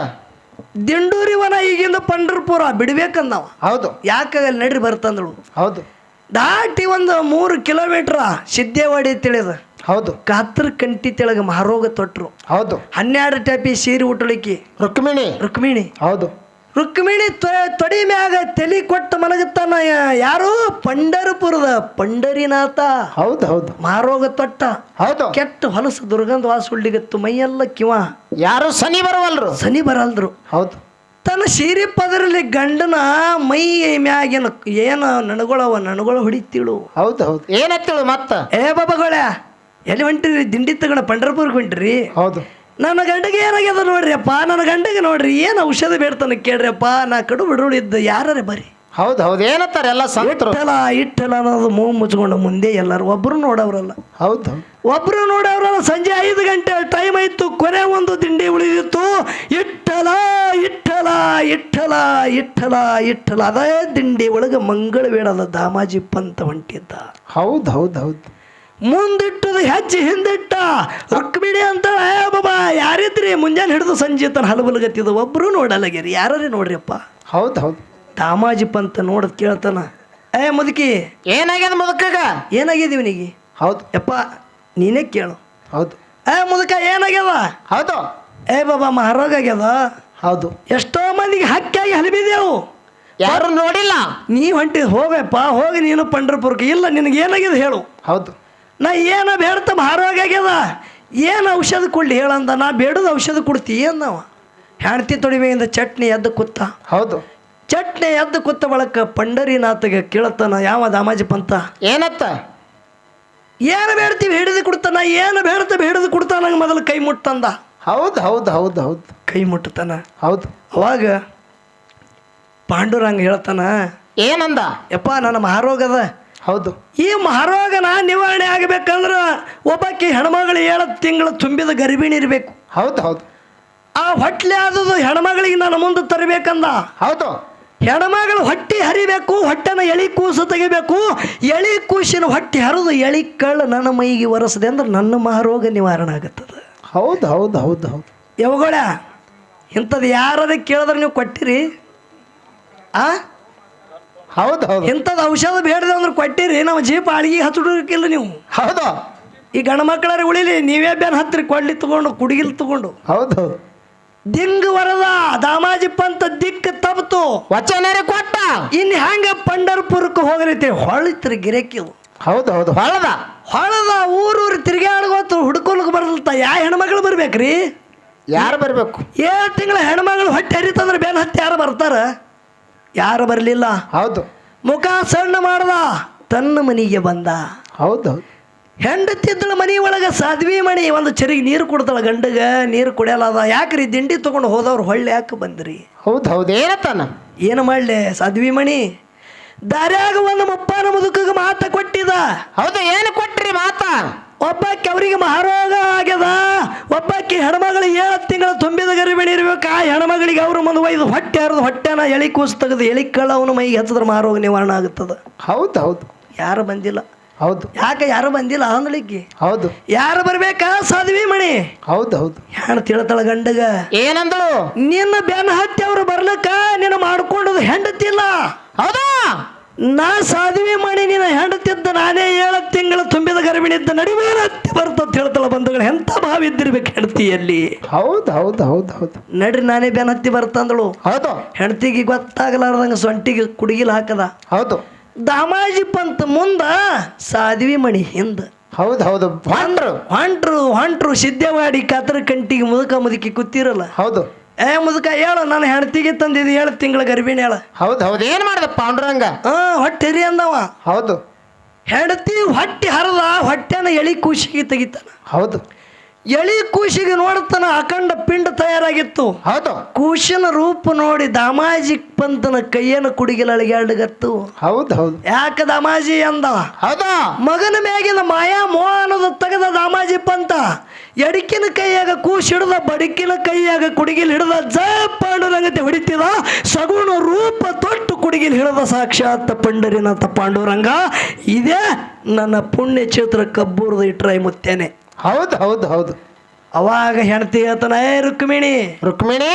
ದಿಂಡೂರಿವನ ಈಗಿಂದ ಪಂಡರ್ಪುರ ಬಿಡ್ಬೇಕಂದವ. ಹೌದು. ಯಾಕೆ ಅಲ್ಲಿ ನಡ್ರಿ ಬರ್ತಂದ್ರು ಹೌದು. ದಾಟಿ ಒಂದು ಮೂರು ಕಿಲೋಮೀಟ್ರ ಸಿದ್ದೇವಾಡಿ ತಿಳಿದ. ಹೌದು. ಕಾತ್ರ ಕಂಟಿ ತೆಳಗ ಮಹಾರೋಗ ತೊಟ್ರು. ಹೌದು. ಹನ್ನೆರಡು ಟ್ಯಾಪಿ ಸೀರೆ ಉಟ್ಟಳಿಕಿ ರುಕ್ಮಿಣಿ. ರುಕ್ಮಿಣಿ. ಹೌದು. ರುಕ್ಮಿಣಿ ತೊಡಿ ಮ್ಯಾಗ ತಲಿ ಕೊಟ್ಟು ಮಲಗುತ್ತಾನ ಯಾರು? ಪಂಡರಪುರದ ಪಂಡರಿನಾಥ. ಹೌದು ಹೌದು. ಮಹಾರೋಗ ತೊಟ್ಟ. ಹೌದು. ಕೆಟ್ಟ ಹೊಲಸು ದುರ್ಗಂಧ ವಾಸ ಉಳ್ಳಿಗತ್ತು ಮೈಯೆಲ್ಲ ಕಿವ. ಯಾರು? ಸನಿ ಬರವಲ್ರು. ಸನಿ ಬರಲ್ರು ಹೌದು. ತನ್ನ ಸೀರೆ ಪದರಲ್ಲಿ ಗಂಡನ ಮೈ ಮ್ಯಾಗಿನ ಏನು ನನಗೊಳವ ನನಗೊಳ ಹೊಡಿತೀಳು. ಹೌದು ಹೌದು. ಏನತ್ತಿಳು ಮತ್ತ? ಏ ಬಾಬಾಗಳ ಎಲ್ಲಿ ಹೊಂಟಿರಿ? ದಿಂಡಿ ತಗೊಂಡ ಪಂಡರ್ಪುರ್ಗೆ ಹೊಂಟ್ರಿ? ಹೌದು. ನನ್ನ ಗಂಡಗೆ ಏನಾಗ್ಯದ ನೋಡ್ರಿಯಪ್ಪ? ನನ್ನ ಗಂಡಗೆ ನೋಡ್ರಿ ಏನು ಔಷಧ ಬೇಡ್ತಾನೆ ಕೇಳ್ರಿಯಪ್ಪ? ನಾ ಕಡು ಬಿಡುಳಿದ್ದ ಯಾರೇ ಬರ್ರಿ ಹೌದು ಹೌದು. ಏನತ್ತಾರೆ ಎಲ್ಲ ಸಂತರು? ಇಟ್ಟಲ ಅನ್ನೋದು ಮೂ ಮುಚ್ಕೊಂಡು ಮುಂದೆ ಎಲ್ಲರೂ ಒಬ್ಬರು ನೋಡವ್ರಲ್ಲ. ಹೌದು ಒಬ್ಬರು ನೋಡವ್ರಲ್ಲ ಸಂಜೆ ಐದು ಗಂಟೆ ಟೈಮ್ ಆಯ್ತು ಕೊನೆ ಒಂದು ತಿಂಡಿ ಉಳಿದಿತ್ತು ಇಟ್ಟಲ ಇಟ್ಟಲ ಇಟ್ಟಲ ಇಟ್ಟಲ. ಅದೇ ದಿಂಡಿ ಒಳಗೆ ಮಂಗಳ ಬೇಡದ ದಾಮಾಜಿ ಪಂತ ಹೊಂಟಿದ್ದ. ಹೌದು ಹೌದು ಹೌದು. ಮುಂದಿಟ್ಟದ ಹೆಜ್ಜೆ ಹಿಂದಿಟ್ಟ. ರುಕ್ಮಿಣಿ ಅಂತ ಏ ಬಾಬಾ ಯಾರಿದ್ರಿ? ಮುಂಜಾನೆ ಹಿಡಿದು ಸಂಜೆ ತನ ಹಲಬಲಗತ್ತಿದ ಒಬ್ಬರು ನೋಡಲ್ಲಗ್ಯಾರಿ ಯಾರೇ ನೋಡ್ರಿಪ್ಪ ಹೌದು ಹೌದು. ದಾಮಾಜಿ ಪಂತ ನೋಡದ್ ಕೇಳ್ತಾನ ಏ ಮುದುಕಿ ಏನಾಗ್ಯದ ಮುದುಕಾಗ? ಏನಾಗಿದೆ ಇವನಿಗೆ? ಹೌದು. ಯಪ್ಪ ನೀನೇ ಕೇಳು. ಹೌದು. ಏ ಮುದುಕ ಏನಾಗ್ಯದ? ಹೌದು. ಏ ಬಾಬಾ ಮಹಾರೋಗ ಆಗ್ಯದ. ಹೌದು. ಎಷ್ಟೋ ಮಂದಿಗೆ ಹಕ್ಕಾಗಿ ಹಲಬಿದೆವು. ಯಾರು ನೋಡಿಲ್ಲ. ನೀ ಹೊಂಟಿ ಹೋಗಪ್ಪ ಹೋಗಿ ನೀನು ಪಂಡ್ರಪುರಕ್ಕೆ. ಇಲ್ಲ ನಿನಗೆ ಏನಾಗಿದೆ ಹೇಳು. ಹೌದು. ನಾ ಏನ ಬೇಡ್ತ ಆರೋಗ್ಯ ಆಗ್ಯದ? ಏನು ಔಷಧ ಕೊಡ್ಲಿ ಹೇಳಂದ ನಾ ಬೇಡದ ಔಷಧ ಕೊಡ್ತಿ ಏನು ನಾವು ಹೆಣ್ತಿ ತೊಡಿಮೆಯಿಂದ ಚಟ್ನಿ ಎದ್ದು ಕುತ್ತ. ಹೌದು. ಚಟ್ನಿ ಎದ್ದು ಕುತ್ತ ಬಳಕ ಪಂಡರಿನಾಥಗೆ ಕೇಳತ್ತಾನ ಯಾವ ದಾಮಾಜಿ ಪಂತ ಏನತ್ತ? ಏನು ಬೇಡ್ತೀವಿ ಹಿಡಿದು ಕೊಡ್ತಾನ ಏನು ಬೇಡ್ತ ಹಿಡಿದು ಕೊಡ್ತಾನ ನಂಗೆ ಮೊದಲು ಕೈ ಮುಟ್ಟಂದ ಹೌದು ಹೌದು ಹೌದು ಹೌದು. ಕೈ ಮುಟ್ಟತಾನ ಹೌದು. ಅವಾಗ ಪಾಂಡುರಂಗ ಹೇಳ್ತಾನ ಏನಂದ? ಯಪ್ಪ ನನ್ನ ಮಹಾರೋಗದ. ಹೌದು. ಈ ಮಹಾರೋಗನ ನಿವಾರಣೆ ಆಗಬೇಕಂದ್ರೆ ಒಬ್ಬಾಕಿ ಹೆಣ್ಮಗಳು ಏಳು ತಿಂಗಳು ತುಂಬಿದ ಗರ್ಭಿಣಿ ಇರಬೇಕು. ಹೌದು ಹೌದು. ಆ ಹೊಟ್ಲೆ ಆದದು ಹೆಣ್ಮಗಳಿಗೆ ನನ್ನ ಮುಂದೆ ತರಬೇಕಂದ. ಹೌದು. ಹೆಣ್ಮಗಳು ಹೊಟ್ಟೆ ಹರಿಬೇಕು ಹೊಟ್ಟೆನ ಎಳಿ ಕೂಸು ತೆಗಿಬೇಕು. ಎಳಿ ಕೂಸಿನ ಹೊಟ್ಟೆ ಹರಿದು ಎಳಿ ಕಳ್ಳು ನನ್ನ ಮೈಗೆ ಒರೆಸದೆ ಅಂದ್ರೆ ನನ್ನ ಮಹಾರೋಗ ನಿವಾರಣೆ ಆಗುತ್ತದೆ. ಹೌದು ಹೌದು ಹೌದು ಹೌದು. ಯಾವಗಳ ಇಂಥದ್ದು ಯಾರದೇ ಕೇಳಿದ್ರೆ ನೀವು ಕೊಟ್ಟಿರಿ? ಆ? ಹೌದು ಹೌದು. ಇಂಥದ್ದು ಔಷಧ ಬೇಡದೆ ಅಂದ್ರೆ ಕೊಟ್ಟಿರಿ ನಮ್ಮ ಜೀಪ ಅಳಿಗೆ ಹಚ್ಚಿಡೋಕ್ಕಿಲ್ಲ ನೀವು. ಹೌದು. ಈ ಗಂಡ ಮಕ್ಕಳಾರ ಉಳಿಲಿ ನೀವೇ ಬೇನ್ ಹತ್ತಿರಿ ಕೊಡ್ಲಿ ತಗೊಂಡು ಕುಡುಗಿಲ್ ತಗೊಂಡು. ಹೌದು. ಹೌದು ದಿಂಗ್ ವರದ ದಾಮಾಜಿಪ್ಪ ಅಂತ ದಿಕ್ಕ ತಪ್ತು. ವಚನರೇ ಕೊಟ್ಟ. ಇನ್ನು ಹ್ಯಾಂಗ ಪಂಡರ್ಪುರಕ್ಕೆ ಹೋಗ್ರಿ ಹೊಳಿತ್ರಿ ಗಿರಕಿವು ಹೌದು ಹೌದು. ಹೊಳದ. ಹೊಳದ ಊರೂರು ತಿರ್ಗಾಡ್ಗೋತು ಹುಡ್ಕೊಳಕ್ ಬರಲ್ತ. ಯಾ ಹೆಣ್ಮಗಳು ಬರ್ಬೇಕ್ರಿ? ಯಾರು ಬರಬೇಕು? ಏಳು ತಿಂಗಳ ಹೆಣ್ಮಗಳು ಹೊಟ್ಟೆ ಹರಿತಂದ್ರೆ ಬೇನ್ ಹತ್ತಿ ಯಾರು ಬರ್ತಾರ? ಯಾರು ಬರಲಿಲ್ಲ? ಹೌದು. ಮುಖ ಸಣ್ಣ ಮಾಡ್ದ ತನ್ನ ಮನೆಗೆ ಬಂದ. ಹೌದು ಹೌದು. ಹೆಂಡತಿದ್ದಳ ಮನೆ ಒಳಗೆ ಸಾಧ್ವಿ ಮಣಿ ಒಂದು ಚರಿಗೆ ನೀರು ಕೊಡ್ತಾಳ ಗಂಡಗ ನೀರು ಕುಡಿಯಲ್ಲದ ಯಾಕ್ರಿ ದಿಂಡಿ ತೊಗೊಂಡು ಹೋದವ್ರು ಹೊಳ್ಳೆ ಯಾಕೆ ಬಂದ್ರಿ? ಹೌದು ಹೌದು. ಏನತ್ತಾನ ಏನು ಮಾಡಲಿ ಸಾಧ್ವಿ ಮಣಿ? ದಾರ್ಯಾಗ ಒಂದು ಮುಪ್ಪಾನ ಮುದುಕಗೆ ಮಾತ ಕೊಟ್ಟಿದ. ಹೌದು ಏನು ಕೊಟ್ರಿ ಮಾತ? ಒಬ್ಬಕ್ಕೆ ಅವರಿಗೆ ಮಹಾರೋಗ ಆಗ್ಯದ. ಒಬ್ಬಾಕಿ ಹೆಣ್ಮಗಳು ಏಳು ತಿಂಗಳ ತುಂಬಿದ ಗರಿ ಇರ್ಬೇಕು. ಆ ಹೆಣ್ಮಗಳಿಗೆ ಅವ್ರ ಮುಂದೆ ಒಯ್ದು ಹೊಟ್ಟೆ ಹರಿದು ಹೊಟ್ಟೆನ ಎಳಿ ಕೂಸು ತೆಗೆದು ಎಳಿ ಕಳವನು ಮೈಗೆ ಹತ್ತಿದ್ರೆ ಮಹಾರೋಗ ನಿವಾರಣೆ ಆಗುತ್ತದೆ. ಹೌದು ಹೌದು. ಯಾರು ಬಂದಿಲ್ಲ. ಹೌದು. ಯಾಕೆ ಯಾರು ಬಂದಿಲ್ಲ ಅಂದ್ಲಿಕ್ಕೆ ಹೌದು. ಯಾರು ಬರ್ಬೇಕಾ ಸಾಧ್ವಿ ಮಣಿ? ಹೌದು ಹೌದು. ಹೆಣ್ಣು ತಿಳ್ತಾಳ ಗಂಡಗ? ಏನಂದಳು? ನಿನ್ನ ಬೆನ್ನ ಹತ್ತಿ ಅವ್ರು ಬರ್ಲಕ್ಕ? ನಿನ್ನ ಮಾಡ್ಕೊಂಡದು ಹೆಂಡತಿಲ್ಲ ಹೌದಾ ನಾ ಸಾಧುವೆ ಮಾಡಿ ನೀನು ಹೆಂಡತಿದ್ದ ನಾನೇ ಏಳು ತಿಂಗಳ ತುಂಬಿದ ಗರ್ಭಿಣಿ ಇದ್ದ ನಡುವೆ ಹತ್ತಿ ಬರ್ತಂತ ಹೇಳ್ತಲ್ಲ ಬಂಧುಗಳು ಎಂಥ ಭಾವ ಇದ್ದಿರ್ಬೇಕು ಹೆಂಡತಿಯಲ್ಲಿ? ಹೌದು ಹೌದು ಹೌದು ಹೌದು. ನಡ್ರಿ ನಾನೇ ಬೆನ್ನ ಹತ್ತಿ ಬರ್ತಂದಳು ಹೌದು. ಹೆಂಡತಿಗೆ ಗೊತ್ತಾಗಲಾರ್ದಂಗ ಸೊಂಟಿಗೆ ಕುಡುಗಿಲ್ ಹಾಕದ. ಹೌದು. ದಾಮಾಜಿ ಪಂತ ಮುಂದ ಸಾಧ್ವಿ ಮಣಿ ಹಿಂದ. ಹೌದು ಹೌದು. ಹೊಂಟ್ರು. ಹೊಂಟ್ರು ಹೊಂಟ್ರು ಸಿದ್ಧವಾಡಿ ಕಾತರ ಕಂಟಿಗೆ ಮುದುಕ ಮುದುಕಿ ಕೂತಿರಲ್ಲ. ಹೌದು. ಏ ಮುದುಕ ಹೇಳು ನಾನು ಹೆಂಡತಿಗೆ ತಂದಿದ್ದು ಹೇಳ ತಿಂಗಳ ಗರ್ಭಿಣಿ ಹೇಳ. ಹೌದು ಹೌದು ಏನು ಮಾಡ್ದ ಪಾಂಡುರಂಗ? ಹಾ ಹೊಟ್ಟೆ ರೀ ಅಂದವ. ಹೌದು. ಹೆಂಡತಿ ಹೊಟ್ಟೆ ಹರದ ಹೊಟ್ಟೆನ ಎಳಿ ಖುಷಿಗೆ ತೆಗಿತಾನ. ಹೌದು. ಎಳಿ ಕೂಶಿಗೆ ನೋಡತನ ಅಖಂಡ ಪಿಂಡ ತಯಾರಾಗಿತ್ತು. ಹೌದು. ಕೂಸಿನ ರೂಪ ನೋಡಿ ದಾಮಾಜಿ ಪಂತನ ಕೈಯನ್ನು ಕುಡಿಗಿಲ ಅಳಿಗಾಡ್ಗತ್ತು ಹೌದು ಹೌದು. ಯಾಕ ದಾಮಾಜಿ ಅಂದ? ಹೌದು. ಮಗನ ಮ್ಯಾಗಿನ ಮಾಯಾ ಮೋಹ ಅನ್ನೋದು ತೆಗೆದ ದಾಮಾಜಿ ಪಂತ. ಎಡಕಿನ ಕೈಯಾಗ ಕೂಸ್ ಹಿಡ್ದ ಬಡಕಿನ ಕೈಯಾಗ ಕುಡಿಗಿಲ್ ಹಿಡ್ದ ಜ ಪಾಂಡುರಂಗತೆ ಹೊಡಿತಿದ ಸಗುಣ ರೂಪ ತೊಟ್ಟು ಕುಡಿಗಿಲ್ ಹಿಡ್ದ ಸಾಕ್ಷಾತ್ ಪಂಡರಿನಾಥ ಪಾಂಡುರಂಗ. ಇದೇ ನನ್ನ ಪುಣ್ಯ ಕ್ಷೇತ್ರ ಕಬ್ಬೂರದ ಇಟ್ರೈ ಮುತ್ತೇನೆ. ಹೌದು ಹೌದು ಹೌದು. ಅವಾಗ ಹೆಂಡತಿ ಹೇಳ್ತಾನ ಏ ರುಕ್ಮಿಣಿ ರುಕ್ಮಿಣಿ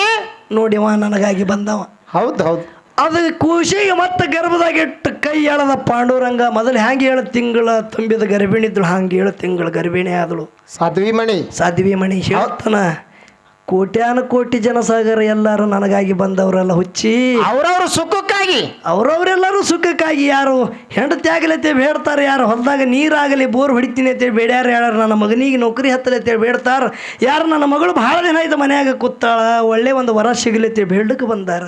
ನೋಡಿವ ನನಗಾಗಿ ಬಂದವ. ಹೌದು ಹೌದು. ಅದು ಖುಷಿಗೆ ಮತ್ತೆ ಗರ್ಭದಾಗಿಟ್ಟು ಕೈ ಎಳದ ಪಾಂಡುರಂಗ ಮೊದಲು ಹ್ಯಾಂಗೆ ಏಳು ತಿಂಗಳ ತುಂಬಿದ ಗರ್ಭಿಣಿ ಇದ್ಳು ಹಂಗೆ ಏಳು ತಿಂಗಳ ಗರ್ಭಿಣಿ ಆದಳು ಸಾಧ್ವಿ ಮಣಿ. ಸಾಧ್ವಿ ಮಣಿ ಹೇಳ್ತಾನ. ಕೋಟ್ಯಾನು ಕೋಟಿ ಜನಸಾಗರ ಎಲ್ಲರೂ ನನಗಾಗಿ ಬಂದವರೆಲ್ಲ ಹುಚ್ಚಿ. ಅವ್ರವ್ರ ಸುಖಕ್ಕಾಗಿ. ಅವ್ರವ್ರೆಲ್ಲರೂ ಸುಖಕ್ಕಾಗಿ ಯಾರು ಹೆಂಡತಿ ಬೇಡ್ತಾರೆ ಯಾರು. ಹೊಲದಾಗ ನೀರಾಗಲಿ ಬೋರ್ ಹೊಡಿತೀನಿ ಅಂತೇಳಿ ಬೇಡ್ಯಾರು ಯಾರು. ನನ್ನ ಮಗನಿಗೆ ನೌಕರಿ ಹತ್ತಲತ್ತೇಳಿ ಬೇಡ್ತಾರೆ. ಯಾರು ನನ್ನ ಮಗಳು ಭಾಳ ದಿನ ಆಯ್ತು ಮನೆಯಾಗ ಕೂತಾಳ. ಒಳ್ಳೆ ಒಂದು ವರ ಸಿಗಲತ್ತೆ ಬೇಡಕ್ಕೆ ಬಂದಾರ.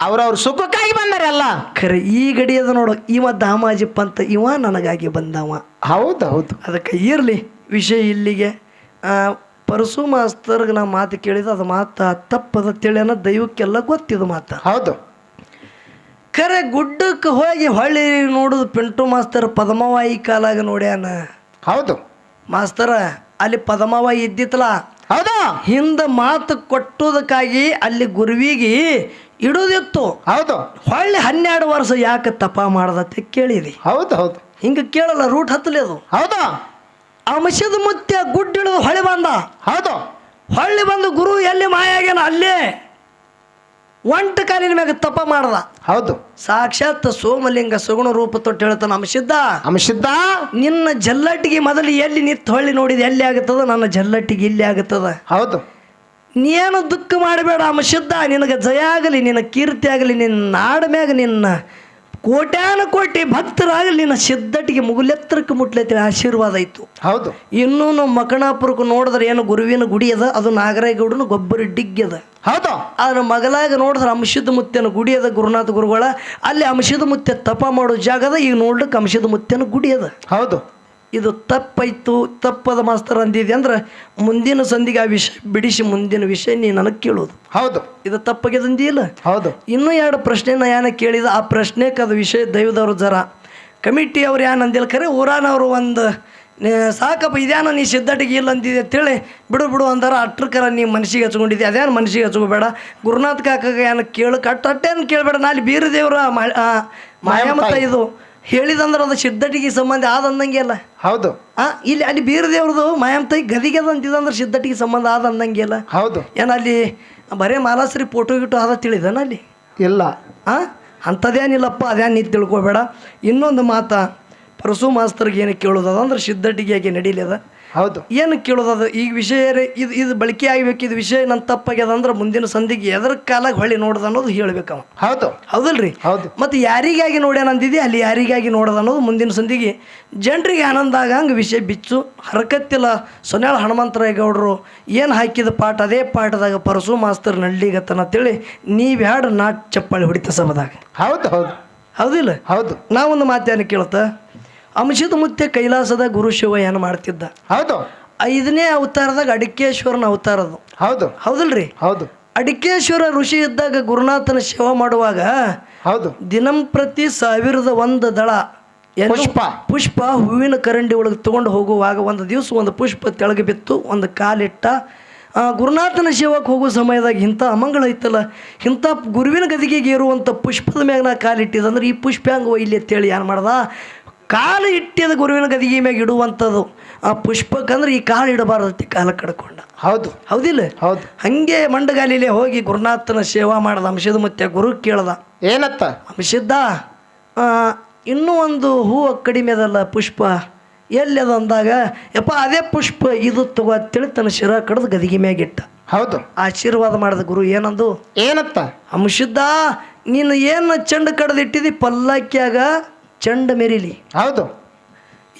ಅವ್ರವ್ರ ಸುಖಕ್ಕಾಗಿ ಬಂದಾರೆಲ್ಲ. ಖರೆ ಈ ಗಡಿಯದ ನೋಡು. ಇವ ದಾಮಾಜಿಪ್ಪ ಅಂತ ಇವ ನನಗಾಗಿ ಬಂದವ. ಹೌದು ಹೌದು. ಅದಕ್ಕೆ ಇರಲಿ ವಿಷಯ ಇಲ್ಲಿಗೆ. ಆ, ಪರಸು ಮಾಸ್ತರ್ಗೆ ನಾ ಮಾತು ಕೇಳಿದ ಅದು ಮಾತು ತಪ್ಪದ ತಿಳಿಯನ ದೈವಕ್ಕೆಲ್ಲ ಗೊತ್ತಿದು ಮಾತು. ಹೌದು. ಖರೆ ಗುಡ್ಡಕ್ಕೆ ಹೋಗಿ ಹೊಳ್ಳಿ ನೋಡುದು ಪಿಂಟು ಮಾಸ್ತರ್ ಪದ್ಮವಾಯಿ ಕಾಲಾಗ ನೋಡ್ಯಾನ. ಹೌದು. ಮಾಸ್ತರ ಅಲ್ಲಿ ಪದ್ಮವಾಯಿ ಇದ್ದಿತ್ತಲ್ಲ? ಹೌದು. ಹಿಂದೆ ಮಾತು ಕೊಟ್ಟುದಕ್ಕಾಗಿ ಅಲ್ಲಿ ಗುರುವಿಗೆ ಇಡುದಿತ್ತು. ಹೌದು. ಹೊಳ್ಳಿ ಹನ್ನೆರಡು ವರ್ಷ ಯಾಕೆ ತಪ ಮಾಡ್ದತ್ತೆ ಕೇಳಿದಿ ಹೌದು ಹೌದು. ಹಿಂಗೆ ಕೇಳಲ್ಲ ರೂಟ್ ಹತ್ತಲಿ ಅದು. ಹೌದು. ಅಂಶದ ಮುತ್ಯ ಗುಡ್ಡಿಳಿದು ಹೊಳೆ ಬಂದ. ಹೌದು. ಹೊಳ್ಳಿ ಬಂದು ಗುರು ಎಲ್ಲಿ ಮಾಯಾಗೇನ? ಅಲ್ಲೇ. ಒಂಟ ಕಾಲಿನ ಮ್ಯಾಗ ತಪ ಮಾಡ್ದ. ಹೌದು. ಸಾಕ್ಷಾತ್ ಸೋಮಲಿಂಗ ಸುಗುಣ ರೂಪ ತೊಟ್ಟು ಹೇಳ್ತಾನ ಅಂಶಿದ್ದ ಅಂಶಿದ್ದ ನಿನ್ನ ಜಲ್ಲಟ್ಟಿಗೆ ಮೊದಲು ಎಲ್ಲಿ ನಿತ್ತು ಹೊಳ್ಳಿ ನೋಡಿದ ಎಲ್ಲಿ ಆಗುತ್ತದ ನನ್ನ ಜಲ್ಲಟ್ಟಿಗೆ ಇಲ್ಲಿ ಆಗುತ್ತದ ಹೌದು. ನೀನು ದುಃಖ ಮಾಡಬೇಡ ಅಂಶಿದ್ದ ನಿನಗೆ ಜಯ ಆಗಲಿ ನಿನ್ನ ಕೀರ್ತಿ ಆಗಲಿ ನಿನ್ನ ನಾಡ ಮ್ಯಾಗ ನಿನ್ನ ಕೋಟ್ಯಾನ ಕೋಟಿ ಭಕ್ತರಾಗಲಿ ನಿನ್ನ ಸಿದ್ಧಟಿಗೆ ಮುಗುಲೆತ್ತರಕ್ಕೆ ಮುಟ್ಲೈತಿ ಆಶೀರ್ವಾದ ಇತ್ತು ಹೌದು. ಇನ್ನೂ ನಾವು ಮಕಣಾಪುರಕ್ಕೆ ನೋಡಿದ್ರೆ ಏನು ಗುರುವಿನ ಗುಡಿ ಅದ ಅದು ನಾಗರಾಯಗೌಡನ ಗೊಬ್ಬರ ಡಿಗ್ಗಿ ಅದ. ಹೌದು. ಆದ್ರೆ ಮಗಲಾಗ ನೋಡಿದ್ರೆ ಅಂಶದ ಮುತ್ತಿನ ಗುಡಿ ಅದ ಗುರುನಾಥ ಗುರುಗಳ. ಅಲ್ಲಿ ಅಂಶದ ಮುತ್ತೆ ತಪ ಮಾಡೋ ಜಾಗ ಅದ ಈಗ ನೋಡ್ಲಿಕ್ಕೆ ಅಂಶದ ಮುತ್ತಿನ ಗುಡಿ ಅದ. ಹೌದು. ಇದು ತಪ್ಪಾಯ್ತು ತಪ್ಪದ ಮಾಸ್ತರ್ ಅಂದಿದೆ ಅಂದ್ರೆ ಮುಂದಿನ ಸಂದಿಗೆ ಆ ವಿಷಯ ಬಿಡಿಸಿ ಮುಂದಿನ ವಿಷಯ ನೀ ನನಗೆ ಕೇಳೋದು. ಹೌದು. ಇದು ತಪ್ಪಾಗ್ಯದ ಅಂದಿಲ್ಲ ಹೌದು. ಇನ್ನೂ ಎರಡು ಪ್ರಶ್ನೆನ ನಾ ಏನ ಕೇಳಿದ ಆ ಪ್ರಶ್ನೆಗೆ ಅದು ವಿಷಯ ದೈವದವರು ಜರ. ಕಮಿಟಿ ಅವ್ರು ಏನು ಅಂದಿಲ್ಲ ಖರೆ ಊರಾನವರು ಒಂದು ಸಾಕಪ್ಪ ಇದ್ಯಾನ ನೀ ಸಿದ್ಧಟಿಗೆ ಇಲ್ಲ ಅಂತಿದೆ ಅಂತೇಳಿ ಬಿಡು ಬಿಡು ಅಂದಾರ ಅಟ್ರಕರ ನೀ ಮನಸ್ಸಿಗೆ ಹಚ್ಕೊಂಡಿದ್ದೆ ಅದೇನು ಮನಸ್ಸಿಗೆ ಹಚ್ಕೋಬೇಡ? ಗುರುನಾಥ್ ಕಾಕಾಗ ಏನು ಕೇಳು ಕಟ್ ಅಟ್ಟೇನು ಕೇಳಬೇಡ ನಾ ಬೀರ ದೇವ್ರ ಮ- ಆ, ಮಾಯಾಮತ ಇದು ಹೇಳಿದಂದ್ರೆ ಅದು ಸಿದ್ಧಟಿಗೆ ಸಂಬಂಧ ಆದಂದಂಗೆ ಅಲ್ಲ. ಹೌದು. ಆ ಇಲ್ಲಿ ಅಲ್ಲಿ ಬೇರೆ ದೇವ್ರದು ಮಾಯಾಮತಾಯಿ ಗದಿಗೆ ಅದ ಅಂತಿದಂದ್ರೆ ಸಿದ್ಧಟಿಗೆ ಸಂಬಂಧ ಆದಂದಂಗೆ ಅಲ್ಲ. ಹೌದು. ಏನು ಅಲ್ಲಿ ಬರೇ ಮಾಲಾಶ್ರೀ ಫೋಟೋ ಗಿಟೋ ಆದ ತಿಳಿದನ ಅಲ್ಲಿ? ಇಲ್ಲ. ಆ ಅಂಥದ್ದೇನಿಲ್ಲಪ್ಪ ಅದೇನು ನೀ ತಿಳ್ಕೊಬೇಡ. ಇನ್ನೊಂದು ಮಾತ ಪರಸು ಮಾಸ್ತರ್ಗೆ ಏನು ಕೇಳೋದದ ಅಂದ್ರೆ ಸಿದ್ಧಟಿಗೆ ಯಾಕೆ ನಡೀಲಿದ ಹೌದು. ಏನು ಕೇಳೋದದ ಈಗ ವಿಷಯ ಇದು ಇದು ಬಳಕೆ ಆಗ್ಬೇಕು ಇದು ವಿಷಯ ನನ್ನ ತಪ್ಪಾಗ್ಯದ ಅಂದ್ರೆ ಮುಂದಿನ ಸಂಧಿಗೆ ಎದ್ರ ಕಾಲಾಗ ಹೊಳ್ಳಿ ನೋಡ್ದ ಅನ್ನೋದು ಹೇಳ್ಬೇಕು ಅವ. ಹೌದು. ಹೌದಲ್ರಿ? ಹೌದು. ಮತ್ತು ಯಾರಿಗಾಗಿ ನೋಡ್ಯಾನಂದಿದಿ ಅಲ್ಲಿ ಯಾರಿಗಾಗಿ ನೋಡದ ಅನ್ನೋದು ಮುಂದಿನ ಸಂಧಿಗೆ ಜನರಿಗೆ ಆನಂದ ಆಗಂಗೆ ವಿಷಯ ಬಿಚ್ಚು. ಹರಕತ್ತಿಲ್ಲ ಸೊನ್ಯಾಳ ಹನುಮಂತರಾಯ ಗೌಡರು ಏನು ಹಾಕಿದ ಪಾಠ ಅದೇ ಪಾಠದಾಗ ಪರಸು ಮಾಸ್ತರ್ ನಳ್ಳಿಗತ್ತನ ಅಂತೇಳಿ ನೀವು ಹಾಡು ನಾಟ್ ಚಪ್ಪಾಳಿ ಹೊಡಿತ ಸಭದಾಗ? ಹೌದು ಹೌದು. ಹೌದಿಲ್ಲ? ಹೌದು. ನಾವೊಂದು ಮಾತೇನು ಕೇಳ್ತ? ಅಂಶದ ಮುತ್ತೆ ಕೈಲಾಸದ ಗುರು ಶಿವ ಏನು ಮಾಡ್ತಿದ್ದ? ಹೌದು. ಐದನೇ ಅವತಾರದಾಗ ಅಡಿಕೇಶ್ವರನ ಅವತಾರದು ಹೌದು. ಹೌದಲ್ರಿ? ಹೌದು. ಅಡಿಕೇಶ್ವರ ಋಷಿ ಇದ್ದಾಗ ಗುರುನಾಥನ ಸೇವೆ ಮಾಡುವಾಗ ಹೌದು. ದಿನಂಪ್ರತಿ ಸಾವಿರದ ಒಂದು ದಳ? ಪುಷ್ಪ. ಪುಷ್ಪ ಹೂವಿನ ಕರಂಡಿ ಒಳಗೆ ತಗೊಂಡು ಹೋಗುವಾಗ ಒಂದು ದಿವಸ ಒಂದು ಪುಷ್ಪ ತೆಳಗೆ ಬಿತ್ತು ಒಂದು ಕಾಲಿಟ್ಟ. ಆ, ಗುರುನಾಥನ ಶಿವಕ್ಕೆ ಹೋಗೋ ಸಮಯದಾಗ ಇಂಥ ಅಮಂಗಳ ಐತಲ್ಲ ಇಂಥ ಗುರುವಿನ ಗದಿಗೆಗೆ ಇರುವಂಥ ಪುಷ್ಪದ ಮ್ಯಾಗ ನಾ ಕಾಲಿಟ್ಟಿದಂದ್ರೆ ಈ ಪುಷ್ಪ ಹಂಗೆ ಇಲ್ಲಿ ಅಂತೇಳಿ ಏನು ಮಾಡ್ದ? ಕಾಲು ಇಟ್ಟಿದ ಗುರುವಿನ ಗದಿಗೆ ಮ್ಯಾಗ ಇಡುವಂಥದ್ದು ಆ ಪುಷ್ಪಕ್ಕಂದ್ರೆ ಈ ಕಾಲು ಇಡಬಾರ್ದತಿ ಕಾಲ ಕಡ್ಕೊಂಡ. ಹೌದು. ಹೌದಿಲ್ಲ? ಹೌದು. ಹಂಗೆ ಮಂಡಗಾಲಿಲೆ ಹೋಗಿ ಗುರುನಾಥನ ಸೇವಾ ಮಾಡ್ದ ಅಂಶದ ಮತ್ತೆ ಗುರು ಕೇಳ್ದ. ಏನತ್ತ? ಅಂಶದ್ದ ಆ, ಇನ್ನೂ ಒಂದು ಹೂವು ಕಡಿಮೆ ಅದಲ್ಲ ಪುಷ್ಪ. ಎಲ್ಲಿ ಅದು ಅಂದಾಗ ಯಪ್ಪ ಅದೇ ಪುಷ್ಪ ಇದು ತಗೋ ಅಂತೇಳಿ ತನ್ನ ಶಿರ ಕಡ್ದು ಗದಿಗೆ ಮ್ಯಾಗಿಟ್ಟ ಹೌದು. ಆಶೀರ್ವಾದ ಮಾಡಿದ ಗುರು ಏನಂದು? ಏನತ್ತ? ಅಂಶದ್ದ ನೀನು ಏನು ಚೆಂಡು ಕಡ್ದು ಇಟ್ಟಿದಿ ಪಲ್ಲಕ್ಕಿಯಾಗ ಚೆಂಡ ಮೆರಿಲಿ. ಹೌದು.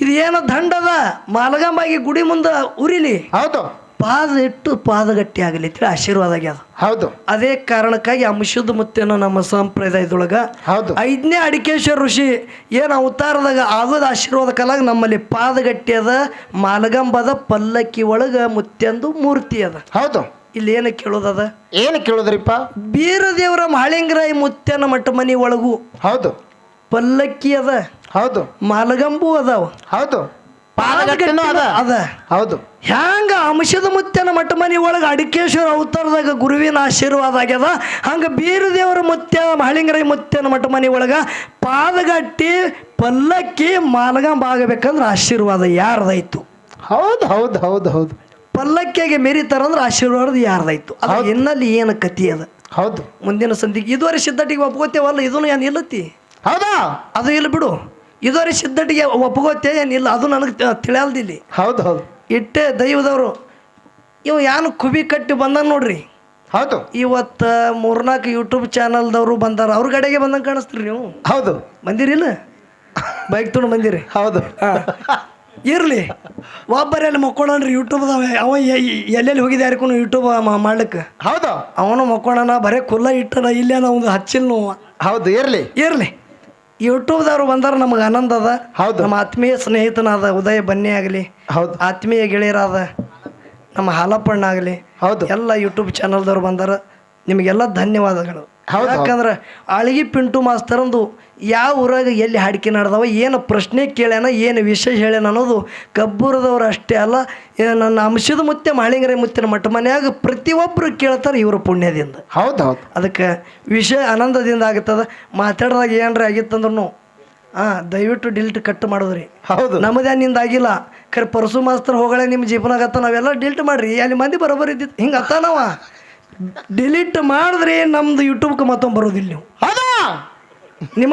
ಇದು ಏನೋ ದಂಡದ ಮಾಲಗಂಬಾಗಿ ಗುಡಿ ಮುಂದೆ ಉರಿಲಿ. ಹೌದು. ಪಾದ ಇಟ್ಟು ಪಾದಗಟ್ಟಿ ಆಗಲಿ ಅಂತೇಳಿ ಆಶೀರ್ವಾದ ಆಗ್ಯದ. ಹೌದು. ಅದೇ ಕಾರಣಕ್ಕಾಗಿ ಅಂಶದ ಮುತ್ತೇನೋ ನಮ್ಮ ಸಂಪ್ರದಾಯದೊಳಗ ಹೌದು. ಐದನೇ ಅಡಿಕೇಶ್ವರ ಋಷಿ ಏನು ಅವತಾರದಾಗ ಆಗೋದು ಆಶೀರ್ವಾದ ಕಾಲಾಗ ನಮ್ಮಲ್ಲಿ ಪಾದಗಟ್ಟಿ ಅದ ಮಾಲಗಂಬದ ಪಲ್ಲಕ್ಕಿ ಒಳಗ ಮುತ್ತೆಂದು ಮೂರ್ತಿ ಅದ. ಹೌದು. ಇಲ್ಲಿ ಏನು ಕೇಳೋದದ ಏನು ಕೇಳೋದ್ರಿಪ್ಪ? ಬೀರದೇವರ ಮಾಳಿಂಗರಾಯ ಮುತ್ತೆನ ಮಠ ಮನಿ ಒಳಗು. ಹೌದು. ಪಲ್ಲಕ್ಕಿ ಅದ. ಹೌದು. ಮಾಲಗಂಬು ಅದಾವ. ಹೌದು. ಅದ. ಅದ. ಹೌದು. ಹ್ಯಾಂಗ ಅಂಶದ ಮುತ್ಯನ ಮಠ ಮನೆ ಒಳಗೆ ಅಡಿಕೇಶ್ವರ ಅವತಾರದಾಗ ಗುರುವಿನ ಆಶೀರ್ವಾದ ಆಗ್ಯದ. ಹಂಗ ಬೀರದೇವರ ಮುತ್ಯ ಮಹಳಿಂಗರಾಯ ಮುತ್ಯನ ಮಠ ಮನೆ ಒಳಗ ಪಾದಗಟ್ಟಿ ಪಲ್ಲಕ್ಕಿ ಮಾಲಗಂಬ ಆಗಬೇಕಂದ್ರೆ ಆಶೀರ್ವಾದ ಯಾರ್ದಾಯ್ತು? ಹೌದು ಹೌದು ಹೌದು ಹೌದು. ಪಲ್ಲಕ್ಕಿಗೆ ಮೆರಿತಾರಂದ್ರೆ ಆಶೀರ್ವಾದ ಯಾರ್ದಾಯ್ತು? ಅದು ಇನ್ನಲ್ಲಿ ಏನು ಕತಿ ಅದ? ಹೌದು. ಮುಂದಿನ ಸಂದಿಗೆ ಇದುವರೆ ಸಿದ್ಧಟಿಗೆ ಒಪ್ಕೋತೇವಲ್ಲ ಇದನ್ನು ಏನು ಇಲ್ಲತಿ? ಹೌದಾ? ಅದು ಇಲ್ಲಿ ಬಿಡು. ಇದುವರೆ ಸಿದ್ಧಟಿಗೆ ಒಪ್ಪಗೋತೆ ಏನಿಲ್ಲ ಅದು ನನಗೆ ತಿಳಿಯಲ್ದಿಲ್ಲಿ ಹೌದು ಹೌದು. ಇಟ್ಟೆ ದೈವದವರು ಇವು ಯಾನು ಕುಬಿ ಕಟ್ಟಿ ಬಂದ ನೋಡ್ರಿ. ಹೌದು. ಇವತ್ತು ಮೂರ್ನಾಲ್ಕು ಯೂಟ್ಯೂಬ್ ಚಾನಲ್ದವರು ಬಂದಾರ ಅವ್ರ ಕಡೆಗೆ ಬಂದಂಗೆ ಕಾಣಿಸ್ತೀರಿ ನೀವು? ಹೌದು. ಬಂದಿರಿಲ್ಲ ಬೈಕ್ ತೊಗೊಂಡು ಬಂದಿರಿ? ಹೌದು. ಇರಲಿ. ಒಬ್ಬರಲ್ಲಿ ಮಕ್ಕೊಂಡ್ರಿ ಯೂಟ್ಯೂಬ್ದವ ಅವ ಎಲ್ಲೆಲ್ಲಿ ಹೋಗಿದೆ ಯಾರಿಗೂ ಯೂಟ್ಯೂಬ್ ಮಾಡ್ಲಿಕ್ಕೆ? ಹೌದು. ಅವನು ಮಕ್ಕೊಂಡನ ಬರೇ ಕುಲ್ಲ ಇಟ್ಟನ ಇಲ್ಲೇ ಒಂದು ಹಚ್ಚಿಲ್ಲ ನೋವು ಹೌದು ಇರ್ಲಿ. ಇರಲಿ. ಯೂಟ್ಯೂಬ್ದವ್ರು ಬಂದಾರ ನಮಗೆ ಆನಂದ ಅದ. ಹೌದು. ನಮ್ಮ ಆತ್ಮೀಯ ಸ್ನೇಹಿತನಾದ ಉದಯ ಬನ್ನಿ ಆಗಲಿ ಹೌದು. ಆತ್ಮೀಯ ಗೆಳೆಯರಾದ ನಮ್ಮ ಹಾಲಪ್ಪಣ್ಣ ಆಗಲಿ ಹೌದು. ಎಲ್ಲ ಯೂಟ್ಯೂಬ್ ಚಾನಲ್ದವ್ರು ಬಂದಾರ. ನಿಮಗೆಲ್ಲ ಧನ್ಯವಾದಗಳು. ಯಾಕಂದ್ರೆ ಅಳಗಿ ಪಿಂಟು ಮಾಸ್ತರಂದು ಯಾವ ಊರಾಗ ಎಲ್ಲಿ ಹಾಡಿಕೆ ನಡೆದವ ಏನು ಪ್ರಶ್ನೆ ಕೇಳ್ಯಾನ ಏನು ವಿಷಯ ಹೇಳ್ಯಾನ ಅನ್ನೋದು ಕಬ್ಬೂರದವ್ರು ಅಷ್ಟೇ ಅಲ್ಲ ನನ್ನ ಅಂಶದ ಮುತ್ತೆ ಮಾಳಿಂಗರೆ ಮುತ್ತಿನ ಮಠ ಮನೆಯಾಗ ಪ್ರತಿಯೊಬ್ಬರು ಕೇಳ್ತಾರೆ ಇವರು ಪುಣ್ಯದಿಂದ. ಹೌದು ಹೌದು. ಅದಕ್ಕೆ ವಿಷಯ ಆನಂದದಿಂದ ಆಗುತ್ತದೆ. ಮಾತಾಡಿದಾಗ ಏನರ ಆಗಿತ್ತಂದ್ರೂ ಹಾಂ ದಯವಿಟ್ಟು ಡಿಲ್ಟ್ ಕಟ್ ಮಾಡೋದ್ರಿ. ಹೌದು. ನಮ್ಮದೇನು ನಿಂದ ಆಗಿಲ್ಲ. ಖರೆ ಪರಸು ಮಾಸ್ತರ್ ಹೋಗಳೆ ನಿಮ್ಮ ಜೀವನಾಗತ್ತ ನಾವೆಲ್ಲ ಡಿಲ್ಟ್ ಮಾಡ್ರಿ. ಅಲ್ಲಿ ಮಂದಿ ಬರೋಬರ್ ಇದ್ದಿತ್ತು ಹಿಂಗೆ ಅತ್ತ ನಾವ. ಡಿಲೀಟ್ ಮಾಡಿದ್ರೆ ನಮ್ದು ಯೂಟ್ಯೂಬ್ಗೆ ಮತ್ತೊಂದು ಬರೋದಿಲ್ಲ ನೀವು. ಹೌದಾ?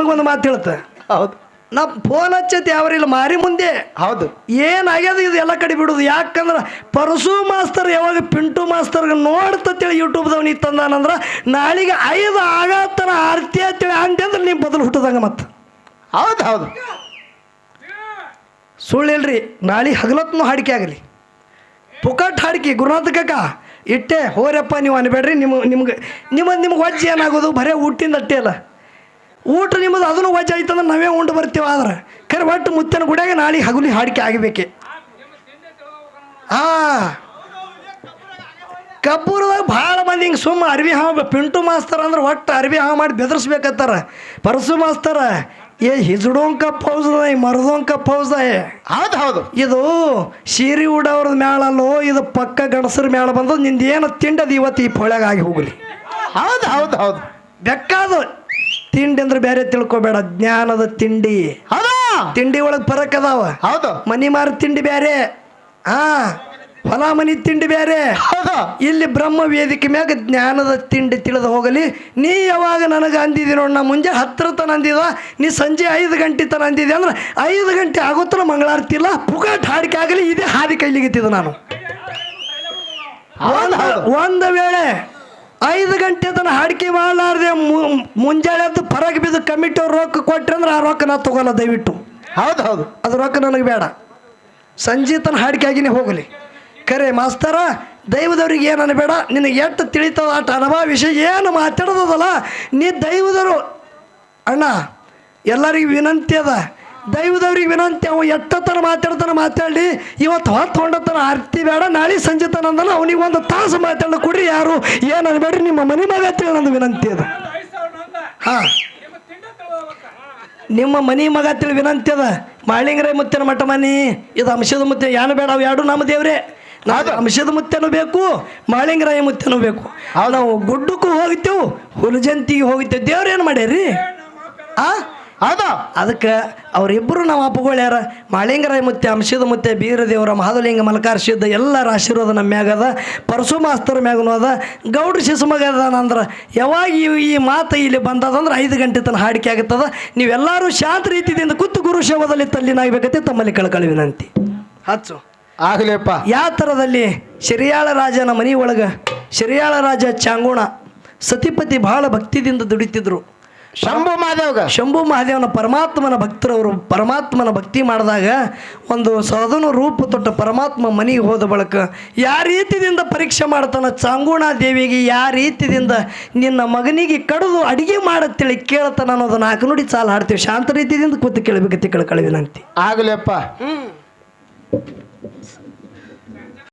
ಒಂದು ಮಾತು ಹೇಳ್ತ. ಹೌದು. ನಮ್ಮ ಫೋನ್ ಹಚ್ಚೈತಿ ಯಾವ್ರಿಲ್ಲ ಮಾರಿ ಮುಂದೆ. ಹೌದು. ಏನಾಗ್ಯದ ಇದು ಎಲ್ಲ ಕಡೆ ಬಿಡುದು? ಯಾಕಂದ್ರೆ ಪರಸು ಮಾಸ್ತರ್ ಯಾವಾಗ ಪಿಂಟು ಮಾಸ್ತರ್ಗೆ ನೋಡ್ತೇಳಿ ಯೂಟ್ಯೂಬ್ದವ್ ನೀ ತಂದಾನಂದ್ರೆ ನಾಳೆಗೆ ಐದು ಆಗತ್ತನ ಆರ್ತಿ ಅಂತೇಳಿ ಅಂತಂದ್ರೆ ನೀವು ಬದಲು ಹುಟ್ಟದಂಗ ಮತ್ತೆ ಹೌದು ಹೌದು. ಸುಳ್ಳು ಇಲ್ರಿ ನಾಳೆ ಹಗಲತ್ನು ಹಾಡಿಕೆ ಆಗಲಿ. ಪುಕಟ್ ಹಾಡಿಕೆ ಗುರುನಾಥ ಕಾಕ ಇಟ್ಟೆ, ಹೋರಪ್ಪ, ನೀವು ಅನ್ಬೇಡ್ರಿ, ನಿಮ್ಮ, ನಿಮ್ಗೆ ನಿಮ್ಮ, ನಿಮ್ಗೆ ವಜ್ಜೆ ಏನಾಗೋದು? ಬರೇ ಊಟಿಂದ ಅಟ್ಟೆ ಅಲ್ಲ. ಊಟ ನಿಮ್ಮದು ಅದನ್ನು ವಜ್ಜೆ ಆಯ್ತಂದ್ರೆ ನಾವೇ ಉಂಡು ಬರ್ತೀವಿ ಆದ್ರೆ. ಖರೆ, ಒಟ್ಟು ಮುತ್ತಿನ ಗುಡಿಯಾಗ ನಾಳೆ ಹಗುಲಿ ಹಾಡಿಕೆ ಆಗಬೇಕೆ. ಹಾಂ. ಕಬ್ಬೂರದಾಗ ಭಾಳ ಮಂದಿ ಹಿಂಗೆ ಸುಮ್ಮ ಅರ್ವಿ ಹಾವು, ಪಿಂಟು ಮಾಸ್ತಾರ ಅಂದ್ರೆ ಒಟ್ಟು ಅರ್ವಿ ಹಾವು ಮಾಡಿ ಬೆದರ್ಸ್ಬೇಕತ್ತಾರ. ಪರಸು ಮಾಸ್ತರ ಏ ಹಿಜಡೋಂಕ ಈ ಮರದೋಂಕ ಪೌಸ್ ಹೌದು ಹೌದು. ಇದು ಸೀರೆ ಮ್ಯಾಲ ಮ್ಯಾಳಲ್ಲೋ ಇದು ಪಕ್ಕ ಗಣಸರ ಮ್ಯಾಳ ಬಂದು ನಿಂದ ಏನು ತಿಂಡದ ಇವತ್ತು ಈ ಪೊಳ್ಯಾಗ ಆಗಿ ಹೋಗಲಿ. ಹೌದು ಹೌದು ಹೌದು. ಬೆಕ್ಕಾದ ತಿಂಡಿ ಅಂದ್ರೆ ಬೇರೆ ತಿಳ್ಕೊಬೇಡ ಜ್ಞಾನದ ತಿಂಡಿ. ಹೌದಾ? ತಿಂಡಿ ಒಳಗೆ ಫರಕ್ ಅದಾವ. ಹೌದು. ಮನಿ ಮಾರ ತಿಂಡಿ ಬೇರೆ ಹಾ. ಹೊಲ ಮನಿ ತಿಂಡಿ ಬೇರೆ. ಹೌದು. ಇಲ್ಲಿ ಬ್ರಹ್ಮ ವೇದಿಕೆ ಮ್ಯಾಗ ಜ್ಞಾನದ ತಿಂಡಿ ತಿಳಿದು ಹೋಗಲಿ. ನೀ ಯಾವಾಗ ನನಗೆ ಅಂದಿದಿ ನೋಡಿ ನಾ ಮುಂಜೆ ಹತ್ತರ ತನ ಅಂದಿದ ನೀ ಸಂಜೆ ಐದು ಗಂಟೆ ತನ ಅಂದಿದೆ ಅಂದ್ರೆ ಐದು ಗಂಟೆ ಆಗುತ್ತಲ್ಲ ಮಂಗಳಾರತಿ ಇಲ್ಲ ಪುಗಾಟ್ ಹಾಡಿಕೆ ಆಗಲಿ ಇದೇ ಹಾದಿ ಕೈಲಿಗಿತ್ತಿದ್ದು ನಾನು. ಒಂದು ವೇಳೆ ಐದು ಗಂಟೆ ತನ ಹಾಡಿಕೆ ಮಾಡಲಾರ್ದೆ ಮುಂಜಾನೆ ಅದು ಪರಗ ಬಿದ್ದು ಕಮಿಟಿ ಅವ್ರು ರೊಕ್ಕ ಕೊಟ್ರೆ ಅಂದ್ರೆ ಆ ರೊಕ್ಕ ನಾ ತಗೋಲ್ಲ ದಯವಿಟ್ಟು. ಹೌದು ಹೌದು. ಅದು ರೊಕ್ಕ ನನಗೆ ಬೇಡ. ಸಂಜೆ ತನ ಹಾಡಿಕೆ ಆಗಿನೇ ಹೋಗಲಿ. ಖರೆ ಮಾಸ್ತರ, ದೈವದವ್ರಿಗೆ ಏನು ಅನ್ಬೇಡ ನಿನಗೆ ಎಷ್ಟು ತಿಳಿತದ ಅಷ್ಟು ಅನುಭವ ವಿಷಯ ಏನು ಮಾತಾಡೋದಲ್ಲ ನೀ ದೈವದರು ಅಣ್ಣ, ಎಲ್ಲರಿಗೂ ವಿನಂತಿ ಅದ. ದೈವದವ್ರಿಗೆ ವಿನಂತಿ, ಅವ ಎಟ್ಟತನ ಮಾತಾಡ್ತಾನೆ ಮಾತಾಡಿ ಇವತ್ತು ಹೊತ್ತು ಹೊಂಡತನ ಆರ್ತಿ ಬೇಡ, ನಾಳೆ ಸಂಜೆ ತನ ಅಂದಲ್ಲ ಅವನಿಗೆ ಒಂದು ತಾಸು ಮಾತಾಡೋ ಕೊಡ್ರಿ ಯಾರು ಏನು ಅನ್ಬೇಡ್ರಿ ನಿಮ್ಮ ಮನೆ ಮಗ ತಿಳಿ ನಂದು ವಿನಂತಿ ಅದ. ಹಾಂ. ನಿಮ್ಮ ಮನೆ ಮಗ ತಿಳಿ ವಿನಂತಿ ಅದ. ಮಾಳಿಂಗರೇ ಮುತ್ತಿನ ಮಠ ಮನಿ, ಇದು ಅಂಶದ ಮುತ್ತೆ ಏನು ಬೇಡ, ಅವು ಎರಡು ನಮ್ಮ ದೇವ್ರೆ. ನಾವು ಅಂಶದ ಮುತ್ತೆನೂ ಬೇಕು ಮಾಳಿಂಗರಾಯ ಮುತ್ತೆನೂ ಬೇಕು. ನಾವು ಗುಡ್ಡಕ್ಕೂ ಹೋಗ್ತೇವೆ ಹುಲಜಂತಿಗೆ ಹೋಗ್ತೇವೆ. ದೇವ್ರು ಏನು ಮಾಡ್ಯಾರಿ ಆ? ಅದ ಅದಕ್ಕೆ ಅವರಿಬ್ಬರು ನಾವು ಅಪ್ಪಗಳು ಯಾರ? ಮಾಳಿಂಗರಾಯ ಮುತ್ತೆ ಅಂಶದ ಮುತ್ತೆ ಬೀರದೇವರ ಮಹಾದಲಿಂಗ ಮಲಕಾರ ಸಿದ್ಧ ಎಲ್ಲರ ಆಶೀರ್ವಾದ ನಮ್ಮ ಮ್ಯಾಗದ ಪರಶು ಮಾಸ್ತರ ಮ್ಯಾಗನು ಅದ. ಗೌಡ್ರ ಶಿಶುಮಗ ಅದಾನಂದ್ರೆ ಯಾವಾಗ ಈ ಈ ಮಾತು ಇಲ್ಲಿ ಬಂದದಂದ್ರೆ ಐದು ಗಂಟೆ ತನಕ ಹಾಡಿಕೆ ಆಗುತ್ತದ. ನೀವೆಲ್ಲರೂ ಶಾಂತ ರೀತಿಯಿಂದ ಕುತ್ತು ಗುರು ಶವದಲ್ಲಿ ತಲ್ಲಿನಾಗಬೇಕತ್ತೆ ತಮ್ಮಲ್ಲಿ ಕಳ್ಕಳಿ ವಿನಂತಿ ಹಚ್ಚು. ಆಗ್ಲಿಪ್ಪ ಯಾವ ಥರದಲ್ಲಿ ಶರಿಯಾಳ ರಾಜನ ಮನೆ ಒಳಗೆ ಶರಿಯಾಳ ರಾಜ ಚಾಂಗೋಣ ಸತಿಪತಿ ಬಹಳ ಭಕ್ತಿದಿಂದ ದುಡಿತಿದ್ರು. ಶಂಭು ಮಹಾದೇವ್ಗ. ಶಂಭು ಮಹಾದೇವನ ಪರಮಾತ್ಮನ ಭಕ್ತರವರು ಪರಮಾತ್ಮನ ಭಕ್ತಿ ಮಾಡಿದಾಗ ಒಂದು ಸದನು ರೂಪ ತೊಟ್ಟ ಪರಮಾತ್ಮ ಮನೆಗೆ ಹೋದ ಬಳಿಕ ಯಾವ ರೀತಿಯಿಂದ ಪರೀಕ್ಷೆ ಮಾಡ್ತಾನ ಚಾಂಗುಣ ದೇವಿಗೆ ಯಾವ ರೀತಿಯಿಂದ ನಿನ್ನ ಮಗನಿಗೆ ಕಡಿದು ಅಡಿಗೆ ಮಾಡತ್ತೇಳಿ ಕೇಳ್ತಾನ ಅನ್ನೋದು ನಾಲ್ಕು ನುಡಿ ಸಾಲ ಹಾಡ್ತೀವಿ. ಶಾಂತ ರೀತಿಯಿಂದ ಕೂತು ಕೇಳಬೇಕು ಕೇಳ್ಕೊಳ್ಳಿ ವಿನಂತಿ ಆಗಲಿಯಪ್ಪ. ಹ್ಞೂ